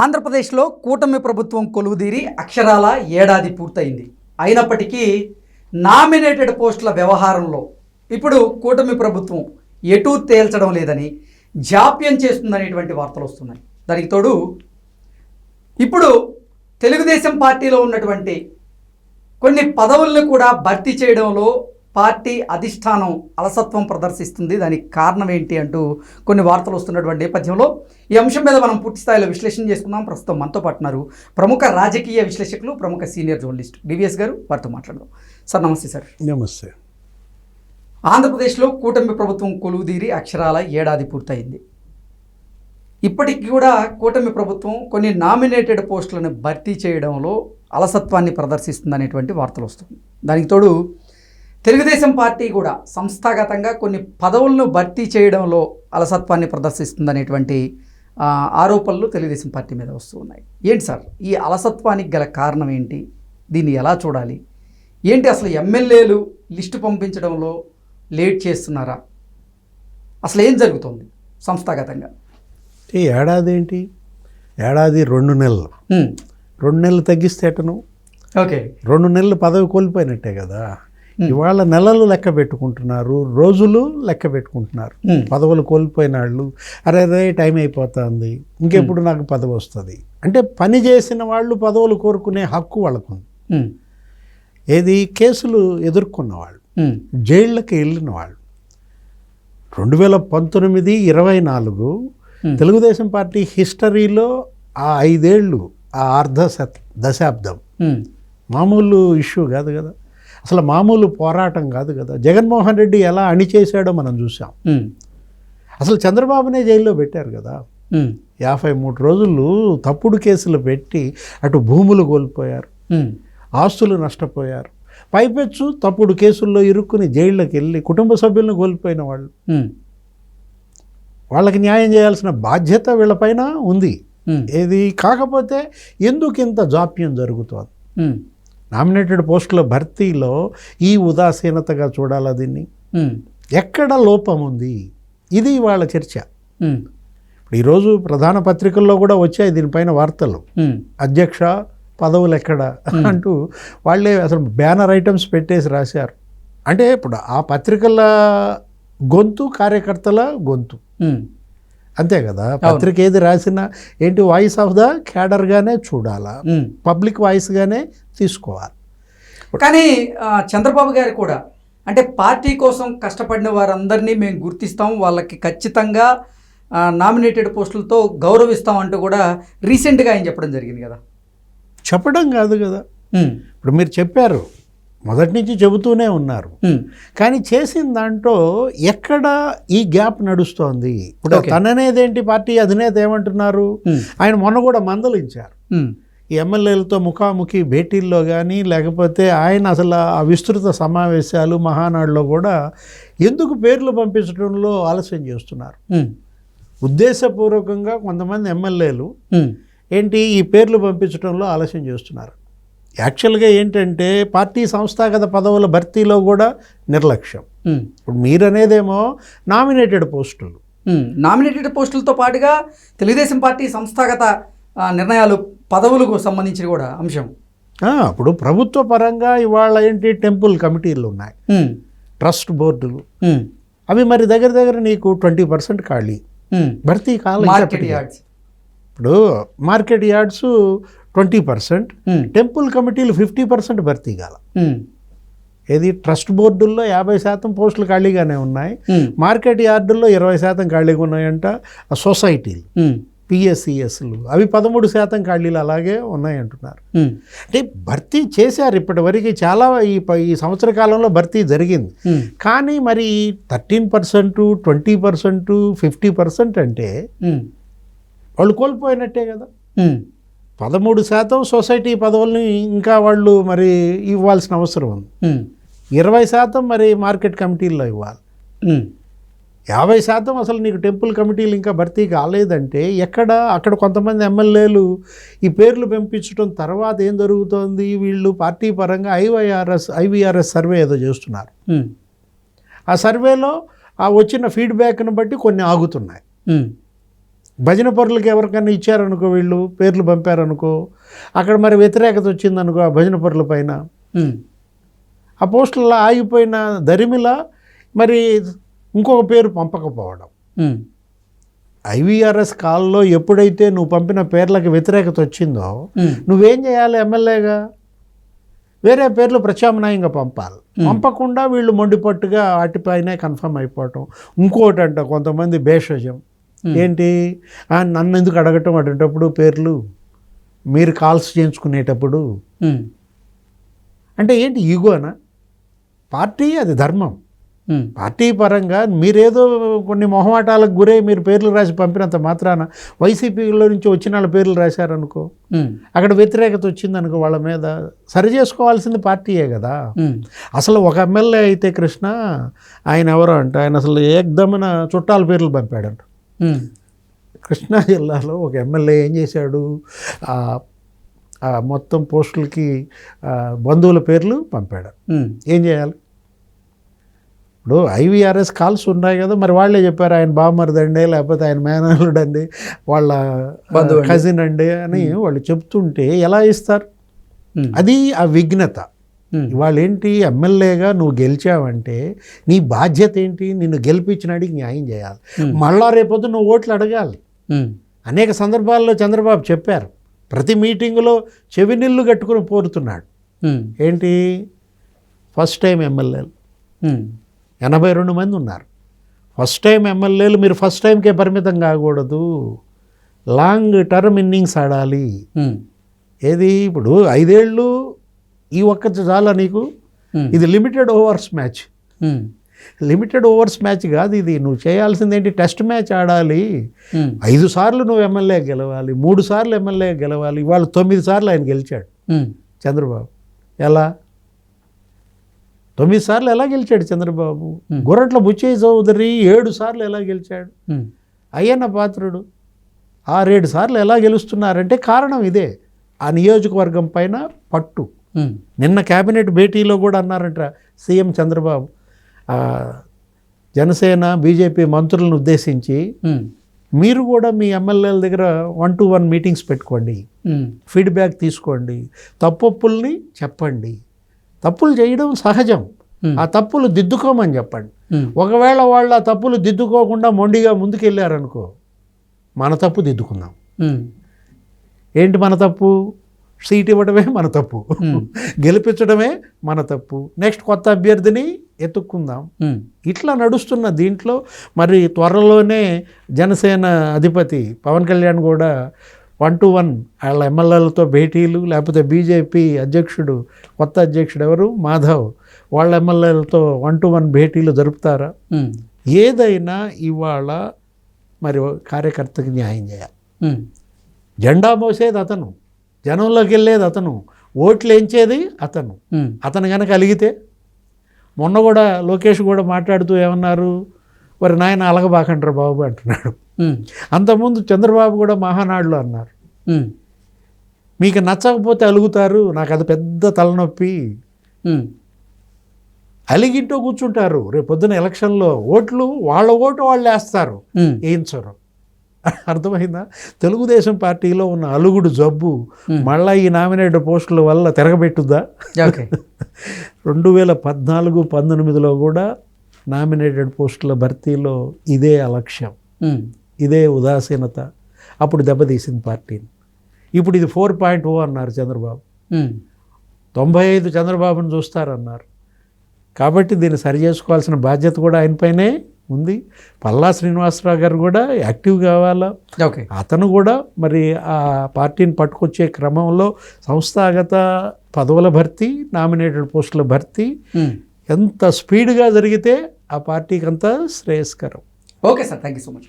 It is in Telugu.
ఆంధ్రప్రదేశ్లో కూటమి ప్రభుత్వం కొలువుదీరి అక్షరాల ఏడాది పూర్తయింది. అయినప్పటికీ నామినేటెడ్ పోస్టుల వ్యవహారంలో ఇప్పుడు కూటమి ప్రభుత్వం ఎటూ తేల్చడం లేదని జాప్యం చేస్తుందనేటువంటి వార్తలు వస్తున్నాయి. దానికి తోడు ఇప్పుడు తెలుగుదేశం పార్టీలో ఉన్నటువంటి కొన్ని పదవులను కూడా భర్తీ చేయడంలో పార్టీ అధిష్టానం అలసత్వం ప్రదర్శిస్తుంది. దానికి కారణం ఏంటి అంటూ కొన్ని వార్తలు వస్తున్నటువంటి నేపథ్యంలో ఈ అంశం మీద మనం పూర్తి స్థాయిలో విశ్లేషణ చేసుకుందాం. ప్రస్తుతం మనతో పాటున్నారు ప్రముఖ రాజకీయ విశ్లేషకులు ప్రముఖ సీనియర్ జర్నలిస్ట్ డివిఎస్ గారు. వారితో మాట్లాడదాం. సార్ నమస్తే సార్. నమస్తే. ఆంధ్రప్రదేశ్లో కూటమి ప్రభుత్వం కొలువుదీరి అక్షరాల ఏడాది పూర్తయింది. ఇప్పటికి కూడా కూటమి ప్రభుత్వం కొన్ని నామినేటెడ్ పోస్టులను భర్తీ చేయడంలో అలసత్వాన్ని ప్రదర్శిస్తుందనేటువంటి వార్తలు వస్తుంది దానికి తోడు తెలుగుదేశం పార్టీ కూడా సంస్థాగతంగా కొన్ని పదవులను భర్తీ చేయడంలో అలసత్వాన్ని ప్రదర్శిస్తుందనేటువంటి ఆరోపణలు తెలుగుదేశం పార్టీ మీద వస్తూ ఉన్నాయి. ఏంటి సార్? ఈ అలసత్వానికి గల కారణం ఏంటి? దీన్ని ఎలా చూడాలి? ఏంటి అసలు ఎమ్మెల్యేలు లిస్టు పంపించడంలో లేట్ చేస్తున్నారా? అసలు ఏం జరుగుతుంది సంస్థాగతంగా? ఈ ఏడాది ఏంటి ఏడాది రెండు నెలలు. రెండు నెలలు తగ్గిస్తే ఎటను ఓకే. రెండు నెలలు పదవి కోల్పోయినట్టే కదా? ఇవాళ నెలలు లెక్క పెట్టుకుంటున్నారు రోజులు లెక్క పెట్టుకుంటున్నారు. పదవులు కోల్పోయిన వాళ్ళు అరే రే టైం అయిపోతుంది ఇంకెప్పుడు నాకు పదవి వస్తుంది. అంటే పని చేసిన వాళ్ళు పదవులు కోరుకునే హక్కు వాళ్ళకుంది. ఉమ్, ఏది? కేసులు ఎదుర్కొన్న వాళ్ళు. జైళ్ళకి వెళ్ళిన వాళ్ళు. రెండు వేల పంతొమ్మిది ఇరవై నాలుగు. తెలుగుదేశం పార్టీ హిస్టరీలో ఆ ఐదేళ్ళు ఆ అర్ధ దశాబ్దం. మామూలు ఇష్యూ కాదు కదా. అసలు మామూలు పోరాటం కాదు కదా. జగన్మోహన్ రెడ్డి ఎలా అణిచేశాడో మనం చూసాం అసలు చంద్రబాబునే జైల్లో పెట్టారు కదా. యాభై మూడు రోజులు తప్పుడు కేసులు పెట్టి అటు భూములు కోల్పోయారు. ఆస్తులు నష్టపోయారు. పైపెచ్చు తప్పుడు కేసుల్లో ఇరుక్కుని జైళ్ళకి వెళ్ళి కుటుంబ సభ్యులను కోల్పోయిన వాళ్ళు. వాళ్ళకి న్యాయం చేయాల్సిన బాధ్యత వీళ్ళపైన ఉంది. ఏది కాకపోతే ఎందుకు ఇంత జాప్యం జరుగుతోంది? నామినేటెడ్ పోస్టుల భర్తీలో ఈ ఉదాసీనతగా చూడాలా దీన్ని? ఎక్కడ లోపం ఉంది? ఇది వాళ్ళ చర్చ. ఇప్పుడు ఈరోజు ప్రధాన పత్రికల్లో కూడా వచ్చాయి దీనిపైన వార్తలు. అధ్యక్ష పదవులు ఎక్కడ? అంటూ వాళ్ళే అసలు బ్యానర్ ఐటమ్స్ పెట్టేసి రాశారు. అంటే ఇప్పుడు ఆ పత్రికల గొంతు కార్యకర్తల గొంతు. అంతే కదా? పత్రిక ఏది రాసినా ఏంటి వాయిస్ ఆఫ్ ద క్యాడర్గానే చూడాలా. పబ్లిక్ వాయిస్గానే తీసుకోవాలి. కానీ చంద్రబాబు గారు కూడా అంటే పార్టీ కోసం కష్టపడిన వారందరినీ మేము గుర్తిస్తాం వాళ్ళకి ఖచ్చితంగా నామినేటెడ్ పోస్టులతో గౌరవిస్తాం అంటూ కూడా రీసెంట్గా ఆయన చెప్పడం జరిగింది కదా? చెప్పడం కాదు కదా? ఇప్పుడు మీరు చెప్పారు మొదటి నుంచి చెబుతూనే ఉన్నారు. కానీ చేసిన దాంట్లో ఎక్కడ ఈ గ్యాప్ నడుస్తోంది? ఇప్పుడు. తననేదేంటి పార్టీ అధినేత ఏమంటున్నారు? ఆయన మొన్న కూడా మందలించారు. ఎమ్మెల్యేలతో ముఖాముఖి భేటీల్లో కానీ లేకపోతే ఆయన అసలు ఆ విస్తృత సమావేశాలు మహానాడులో కూడా ఎందుకు పేర్లు పంపించడంలో ఆలస్యం చేస్తున్నారు? ఉద్దేశపూర్వకంగా కొంతమంది ఎమ్మెల్యేలు ఏంటి ఈ పేర్లు పంపించడంలో ఆలస్యం చేస్తున్నారు? యాక్చువల్గా ఏంటంటే పార్టీ సంస్థాగత పదవుల భర్తీలో కూడా నిర్లక్ష్యం. ఇప్పుడు మీరనేదేమో నామినేటెడ్ పోస్టులు. నామినేటెడ్ పోస్టులతో పాటుగా తెలుగుదేశం పార్టీ సంస్థాగత నిర్ణయాలు పదవులకు సంబంధించి కూడా అంశం. ఆ, ఇప్పుడు ప్రభుత్వ పరంగా ఇవాళ ఏంటి టెంపుల్ కమిటీలు ఉన్నాయి. ట్రస్ట్ బోర్డులు. అవి మరి దగ్గర దగ్గర నీకు ట్వంటీ పర్సెంట్ ఖాళీ. భర్తీ కాలం మార్కెట్ యార్డ్స్. ఇప్పుడు market yards twenty percent um, temple కమిటీలు ఫిఫ్టీ పర్సెంట్ భర్తీ కాల. ఉమ్, ఏది? ట్రస్ట్ బోర్డుల్లో యాభై శాతం పోస్టులు ఖాళీగానే ఉన్నాయి. ఉమ్, మార్కెట్ యార్డుల్లో ఇరవై శాతం ఖాళీగా ఉన్నాయంట సొసైటీలు. పిఎస్సిఎస్లు. అవి పదమూడు శాతం ఖాళీలు అలాగే ఉన్నాయంటున్నారు. అంటే భర్తీ చేశారు ఇప్పటివరకు. చాలా ఈ ప- ఈ సంవత్సర కాలంలో భర్తీ జరిగింది. కానీ మరి thirteen percent twenty percent fifty percent అంటే వాళ్ళు కోల్పోయినట్టే కదా. పదమూడు శాతం సొసైటీ పదవుల్ని ఇంకా వాళ్ళు మరి ఇవ్వాల్సిన అవసరం ఉంది. ఇరవై శాతం మరి మార్కెట్ కమిటీల్లో ఇవ్వాలి. యాభై శాతం అసలు నీకు టెంపుల్ కమిటీలు ఇంకా భర్తీ కాలేదంటే ఎక్కడ అక్కడ కొంతమంది ఎమ్మెల్యేలు ఈ పేర్లు పంపించడం తర్వాత ఏం జరుగుతోంది? వీళ్ళు పార్టీ పరంగా ఐవైఆర్ఎస్ ఐవీఆర్ఎస్ సర్వే ఏదో చేస్తున్నారు. ఆ సర్వేలో ఆ వచ్చిన ఫీడ్బ్యాక్ను బట్టి కొన్ని ఆగుతున్నాయి. భజన పరులకి ఎవరికైనా ఇచ్చారనుకో వీళ్ళు పేర్లు పంపారనుకో అక్కడ మరి వ్యతిరేకత వచ్చిందనుకో ఆ భజన పరుల పైన. ఆ పోస్టుల్లో ఆగిపోయిన దరిమిల మరి ఇంకొక పేరు పంపకపోవడం. ఐవీఆర్ఎస్ కాల్లో ఎప్పుడైతే నువ్వు పంపిన పేర్లకు వ్యతిరేకత వచ్చిందో నువ్వేం చేయాలి ఎమ్మెల్యేగా? వేరే పేర్లు ప్రత్యామ్నాయంగా పంపాలి. పంపకుండా వీళ్ళు మొండిపట్టుగా వాటిపైనే కన్ఫర్మ్ అయిపోవటం. ఇంకోటి అంట కొంతమంది భేషజం ఏంటి? "ఆ, నన్ను ఎందుకు అడగటం? అటువంటిప్పుడు పేర్లు మీరు కాల్స్ చేయించుకునేటప్పుడు. అంటే ఏంటి? ఈగోనా? పార్టీ అది ధర్మం. పార్టీ పరంగా మీరేదో కొన్ని మొహమాటాలకు గురై మీరు పేర్లు రాసి పంపినంత మాత్రాన వైసీపీలో నుంచి వచ్చిన వాళ్ళ పేర్లు రాశారనుకో అక్కడ వ్యతిరేకత వచ్చిందనుకో వాళ్ళ మీద సరి చేసుకోవాల్సింది పార్టీయే కదా. అసలు ఒక ఎమ్మెల్యే అయితే కృష్ణ ఆయన ఎవరో అంటే? ఆయన అసలు ఏకదమన చుట్టాల పేర్లు పంపాడంట? కృష్ణా జిల్లాలో ఒక ఎమ్మెల్యే ఏం చేశాడు? మొత్తం పోస్టులకి బంధువుల పేర్లు పంపాడు. ఉమ్, ఏం చేయాలి? ఇప్పుడు ఐవీఆర్ఎస్ కాల్స్ ఉన్నాయి కదా మరి వాళ్ళే చెప్పారు ఆయన బామ్మరిదండి లేకపోతే ఆయన మేనల్లుడు అండి వాళ్ళ. కజిన్ అండి అని వాళ్ళు చెప్తుంటే ఎలా ఇస్తారు అది ఆ విఘ్నత. ఇవాళ ఏంటి ఎమ్మెల్యేగా నువ్వు గెలిచావంటే నీ బాధ్యత ఏంటి? నిన్ను గెలిపించినాడికి న్యాయం చేయాలి. మళ్ళా రేపొద్దు నువ్వు ఓట్లు అడగాలి. అనేక సందర్భాల్లో చంద్రబాబు చెప్పారు. ప్రతి మీటింగులో చెవినిల్లు కట్టుకుని పోరుతున్నాడు. ఏంటి? ఫస్ట్ టైం ఎమ్మెల్యేలు. ఎనభై రెండు మంది ఉన్నారు. ఫస్ట్ టైం ఎమ్మెల్యేలు మీరు ఫస్ట్ టైంకే పరిమితం కాకూడదు. లాంగ్ టర్మ్ ఇన్నింగ్స్ ఆడాలి. ఏది? ఇప్పుడు ఐదేళ్ళు ఈ ఒక్క చాలా నీకు? ఇది limited overs match limited overs match కాదు ఇది. నువ్వు చేయాల్సింది ఏంటి? టెస్ట్ మ్యాచ్ ఆడాలి. ఐదు సార్లు నువ్వు ఎమ్మెల్యే గెలవాలి. మూడు సార్లు ఎమ్మెల్యే గెలవాలి. ఇవాళ తొమ్మిది సార్లు ఆయన గెలిచాడు. చంద్రబాబు. ఎలా? తొమ్మిది సార్లు ఎలా గెలిచాడు చంద్రబాబు. గుర్రట్ల బుచ్చయ్య చౌదరి ఏడు సార్లు ఎలా గెలిచాడు? అయ్యన్న పాత్రుడు ఆరేడు సార్లు ఎలా గెలుస్తున్నారంటే కారణం ఇదే. ఆ నియోజకవర్గం పైన పట్టు. నిన్న కేబినెట్ భేటీలో కూడా అన్నారంట సీఎం చంద్రబాబు. జనసేన బీజేపీ మంత్రులను ఉద్దేశించి ఉమ్, మీరు కూడా మీ ఎమ్మెల్యేల దగ్గర వన్ టు వన్ మీటింగ్స్ పెట్టుకోండి. ఫీడ్బ్యాక్ తీసుకోండి. తప్పొప్పుల్ని చెప్పండి. తప్పులు చేయడం సహజం. Hmm. ఆ తప్పులు దిద్దుకోమని చెప్పండి. ఒకవేళ వాళ్ళు ఆ తప్పులు దిద్దుకోకుండా మొండిగా ముందుకెళ్ళారనుకో మన తప్పు దిద్దుకుందాం. ఏంటి మన తప్పు? సీట్ ఇవ్వడమే మన తప్పు. గెలిపించడమే మన తప్పు. నెక్స్ట్ కొత్త అభ్యర్థిని ఎత్తుక్కుందాం. ఇట్లా నడుస్తున్న దీంట్లో మరి త్వరలోనే జనసేన అధిపతి పవన్ కళ్యాణ్ కూడా వన్ టు వన్ వాళ్ళ ఎమ్మెల్యేలతో భేటీలు లేకపోతే బీజేపీ అధ్యక్షుడు కొత్త అధ్యక్షుడు ఎవరు? మాధవ్. వాళ్ళ ఎమ్మెల్యేలతో వన్ టు వన్ భేటీలు జరుపుతారా? ఏదైనా ఇవాళ మరి కార్యకర్తకి న్యాయం చేయాలి. జెండా మోసేది అతను. జనంలోకి వెళ్ళేది అతను. ఓట్లు ఎంచేది అతను అతను కనుక అలిగితే? మొన్న కూడా లోకేష్ కూడా మాట్లాడుతూ ఏమన్నారు? మరి నాయన అలగబాకంటారు బాబు అంటున్నాడు. అంతకుముందు చంద్రబాబు కూడా మహానాడులో అన్నారు. మీకు నచ్చకపోతే అలుగుతారు నాకు అది పెద్ద తలనొప్పి. అలిగింటూ కూర్చుంటారు. రేపు పొద్దున ఎలక్షన్లో ఓట్లు వాళ్ళ ఓటు వాళ్ళు వేస్తారు. వేయించరు అర్థమైందా? తెలుగుదేశం పార్టీలో ఉన్న అలుగుడు జబ్బు. మళ్ళా ఈ నామినేటెడ్ పోస్టుల వల్ల తిరగబెట్టుద్దా? రెండు వేల పద్నాలుగు పంతొమ్మిదిలో కూడా నామినేటెడ్ పోస్టుల భర్తీలో ఇదే అలక్ష్యం. ఇదే ఉదాసీనత. అప్పుడు దెబ్బతీసింది పార్టీని. ఇప్పుడు ఇది ఫోర్ పాయింట్ ఓ అన్నారు చంద్రబాబు. తొంభై ఐదు చంద్రబాబును చూస్తారన్నారు. కాబట్టి దీన్ని సరి చేసుకోవాల్సిన బాధ్యత కూడా ఆయనపైనే ఉంది. పల్లా శ్రీనివాసరావు గారు కూడా యాక్టివ్ కావాలా? ఓకే. అతను కూడా మరి ఆ పార్టీని పట్టుకొచ్చే క్రమంలో సంస్థాగత పదవుల భర్తీ నామినేటెడ్ పోస్టుల భర్తీ ఉమ్, ఎంత స్పీడ్గా జరిగితే ఆ పార్టీకి అంత శ్రేయస్కరం. Okay sir. Thank you so much.